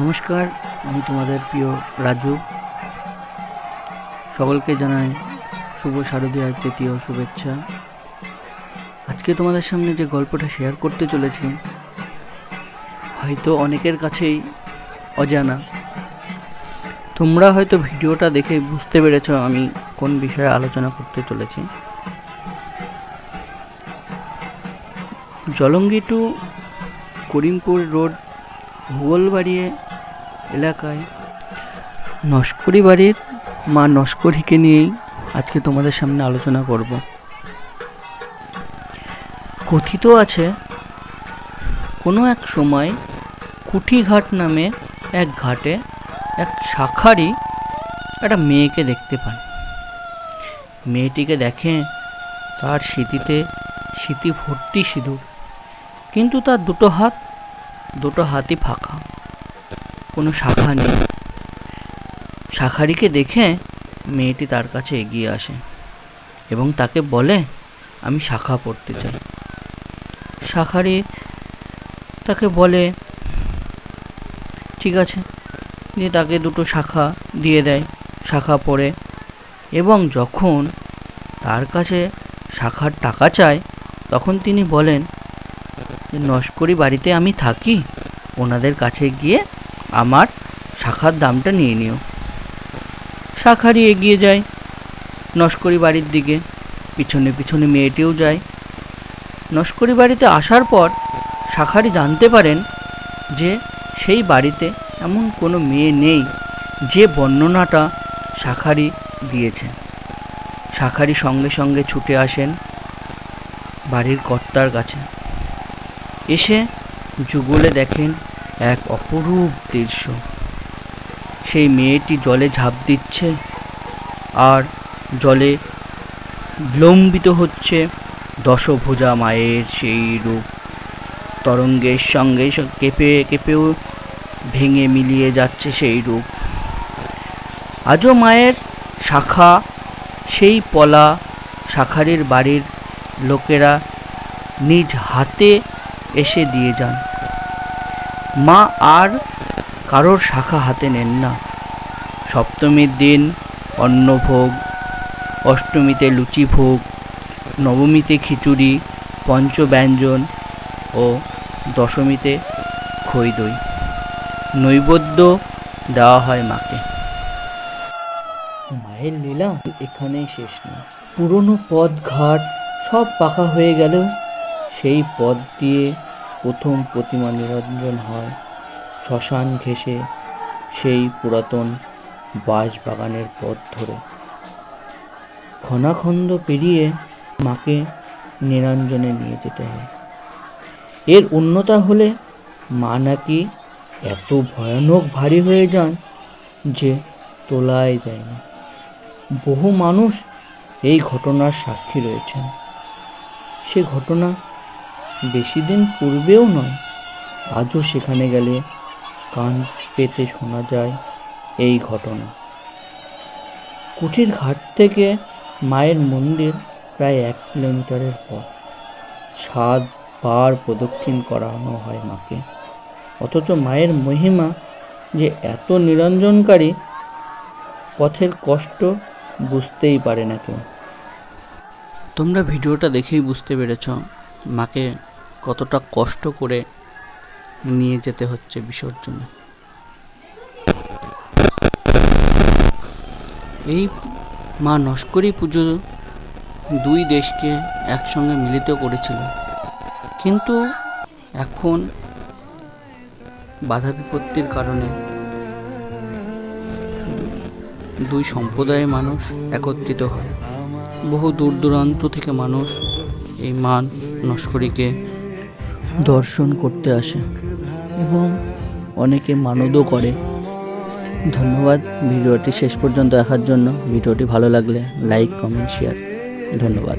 নমস্কার, আমি তোমাদের প্রিয় রাজু। সকলকে জানাই শুভ শারদীয়ার তৃতীয় শুভেচ্ছা। আজকে তোমাদের সামনে যে গল্পটা শেয়ার করতে চলেছি, হয়তো অনেকের কাছেই অজানা। তোমরা হয়তো ভিডিওটা দেখে বুঝতে পেরেছ আমি কোন বিষয়ে আলোচনা করতে চলেছি। জলঙ্গি টু করিমপুর রোড, ভূগোলবাড়িয়ে এলাকায়। নস্করি বাড়ির মা নস্করিকে নিয়েই আজকে তোমাদের সামনে আলোচনা করব। কথিত আছে, কোনো এক সময় কুঠিঘাট নামে এক ঘাটে এক শাখারি একটা মেয়েকে দেখতে পান মেয়েটিকে দেখে তার স্মৃতিতে স্মৃতি ভর্তি সিঁদুর। কিন্তু তার দুটো হাত, দুটো হাতই ফাঁকা। কোনো শাখা নেই। শাখারিকে দেখে মেয়েটি তার কাছে এগিয়ে আসে এবং তাকে বলে, আমি শাখা পড়তে চাই। শাখারি তাকে বলে, ঠিক আছে। দিয়ে তাকে দুটো শাখা দিয়ে দেয়, শাখা পড়ে এবং যখন তার কাছে শাখার টাকা চায়, তখন তিনি বলেন, নস্করি বাড়িতে আমি থাকি, ওনাদের কাছে গিয়ে আমার শাখার দামটা নিয়ে নিও। শাখারি এগিয়ে যায়, নস্করি বাড়ির দিকে, পিছনে পিছনে মেয়েটিও যায়। নস্করি বাড়িতে আসার পর শাখারি জানতে পারেন যে সেই বাড়িতে এমন কোনো মেয়ে নেই, যে বর্ণনাটা শাখারি দিয়েছে। শাখারি সঙ্গে সঙ্গে ছুটে আসেন বাড়ির কর্তার কাছে। এসে যুগলে দেখেন এক অপরূপ দৃশ্য। সেই মেয়েটি জলে ঝাঁপ দিচ্ছে আর জলে বিলম্বিত হচ্ছে দশভুজা মায়ের সেই রূপ। তরঙ্গের সঙ্গে কেঁপে, কেঁপেও ভেঙে মিলিয়ে যাচ্ছে সেই রূপ। আজও মায়ের শাখা, সেই পলা শাখারির বাড়ির লোকেরা নিজ হাতে এসে দিয়ে যান। মা আর কারোর শাখা হাতে নেন না। সপ্তমীর দিন অন্নভোগ, অষ্টমীতে লুচি ভোগ নবমীতে খিচুড়ি, পঞ্চব্যঞ্জন ও দশমীতে খই দই নৈবেদ্য দেওয়া হয় মাকে। মায়ের লীলা এখানেই শেষ নেই পুরনো পথ ঘাট সব পাকা হয়ে গেলেও সেই পথ দিয়ে প্রথম প্রতিমা নিরঞ্জন হয়। শ্মশান ঘেঁষে সেই পুরাতন বাঁশ বাগানের পথ ধরে। খনাখন্দ পেরিয়ে মাকে নিরঞ্জনে নিয়ে যেতে হয়। এর উন্নতা হলে মা নাকি এত ভয়ানক ভারী হয়ে যান যে তোলাই যায় না। বহু মানুষ এই ঘটনার সাক্ষী রয়েছেন। সে ঘটনা বেশি দিন পূর্বেও নয়, আজও সেখানে গেলে কান পেতে শোনা যায় এই ঘটনা। কুঠির ঘাট থেকে মায়ের মন্দির প্রায় এক কিলোমিটারের পথ। সাত বার প্রদক্ষিণ করানো হয় মাকে। অথচ মায়ের মহিমা যে এত নিরঞ্জনকারী, পথের কষ্ট বুঝতেই পারে না কেউ। তোমরা ভিডিওটা দেখেই বুঝতে পেরেছ মাকে কতটা কষ্ট করে নিয়ে যেতে হচ্ছে বিসর্জনে। এই মা নস্করী পুজো দুই দেশকে একসঙ্গে মিলিত করেছিল। কিন্তু এখন বাধা বিপত্তির কারণে দুই সম্প্রদায়ের মানুষ একত্রিত হয়। বহু দূর দূরান্ত থেকে মানুষ এই মান নস্করিকে দর্শন করতে আসে এবং অনেকে মানদও করে। ধন্যবাদ ভিডিওটি শেষ পর্যন্ত দেখার জন্য। ভিডিওটি ভালো লাগলে লাইক, কমেন্ট শেয়ার ধন্যবাদ।